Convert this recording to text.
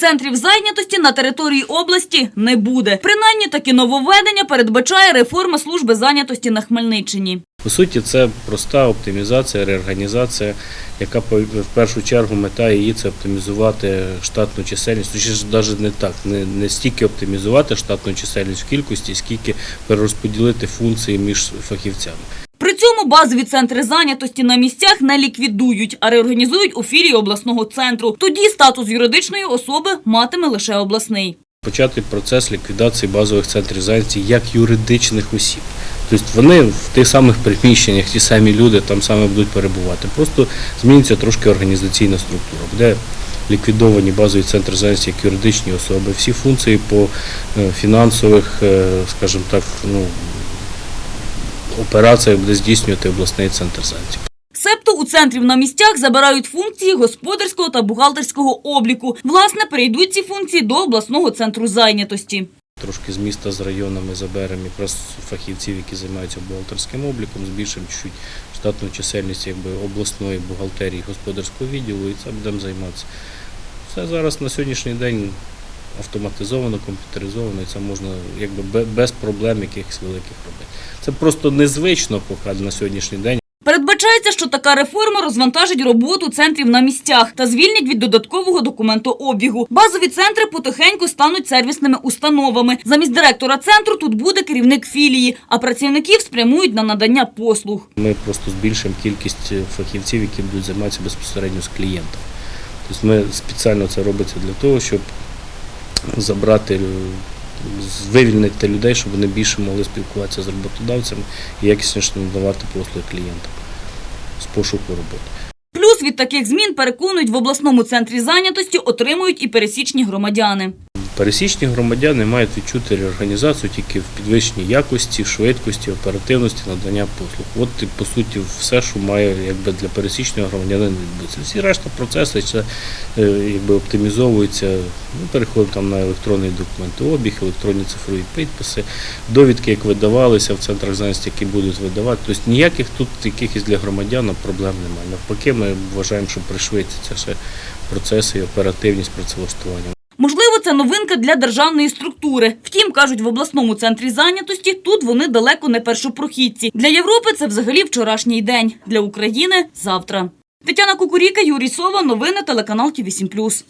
Центрів зайнятості на території області не буде. Принаймні такі нововведення передбачає реформа служби зайнятості на Хмельниччині. По суті, це проста оптимізація, реорганізація, яка в першу чергу мета її це оптимізувати штатну чисельність. Точніше, навіть не так, не, не стільки оптимізувати штатну чисельність в кількості, скільки перерозподілити функції між фахівцями. Цьому базові центри зайнятості на місцях не ліквідують, а реорганізують у філії обласного центру. Тоді статус юридичної особи матиме лише обласний. Почати процес ліквідації базових центрів зайнятості як юридичних осіб. Тобто вони в тих самих приміщеннях, ті самі люди там саме будуть перебувати. Просто зміниться трошки організаційна структура. Буде ліквідовані базові центри зайнятості як юридичні особи. Всі функції по е, фінансових, е, скажімо так, ну, операціях буде здійснювати обласний центр зайнятості. Себто у центрів на місцях забирають функції господарського та бухгалтерського обліку. Власне, перейдуть ці функції до обласного центру зайнятості. Трошки з міста з районами заберемо якраз фахівців, які займаються бухгалтерським обліком, збільшимо чуть штатну чисельність якби, обласної бухгалтерії господарського відділу і це будемо займатися. Все зараз на сьогоднішній день автоматизовано, комп'ютеризовано, і це можна якби без проблем якихось великих робити. Це просто незвично поки на сьогоднішній день. Передбачається, що така реформа розвантажить роботу центрів на місцях та звільнить від додаткового документообігу. Базові центри потихеньку стануть сервісними установами. Замість директора центру тут буде керівник філії, а працівників спрямують на надання послуг. Ми просто збільшимо кількість фахівців, які будуть займатися безпосередньо з клієнтом. Тобто ми спеціально це робиться для того, щоб забрати, вивільнити людей, щоб вони більше могли спілкуватися з роботодавцями і якісніше надавати послуги клієнтам з пошуку роботи. Плюс від таких змін переконують в обласному центрі зайнятості отримують і пересічні громадяни. Пересічні громадяни мають відчути реорганізацію тільки в підвищенні якості, швидкості, оперативності надання послуг. От по суті все, що має якби для пересічного громадянина відбутися. Всі решта процеси це е, якби оптимізовуються. Ми переходимо там на електронний документообіг, електронні цифрові підписи, довідки, як видавалися в центрах зайнятості, які будуть видавати. Тобто ніяких тут якихось для громадян проблем немає. Навпаки, ми вважаємо, що пришвидшиться ще процеси і оперативність працевлаштування. Можливо, це новинка для державної структури. Втім, кажуть, в обласному центрі зайнятості тут вони далеко не першопрохідці. Для Європи це взагалі вчорашній день. Для України – завтра. Тетяна Кукуріка, Юрій Сова. Новини телеканал Ті 8+.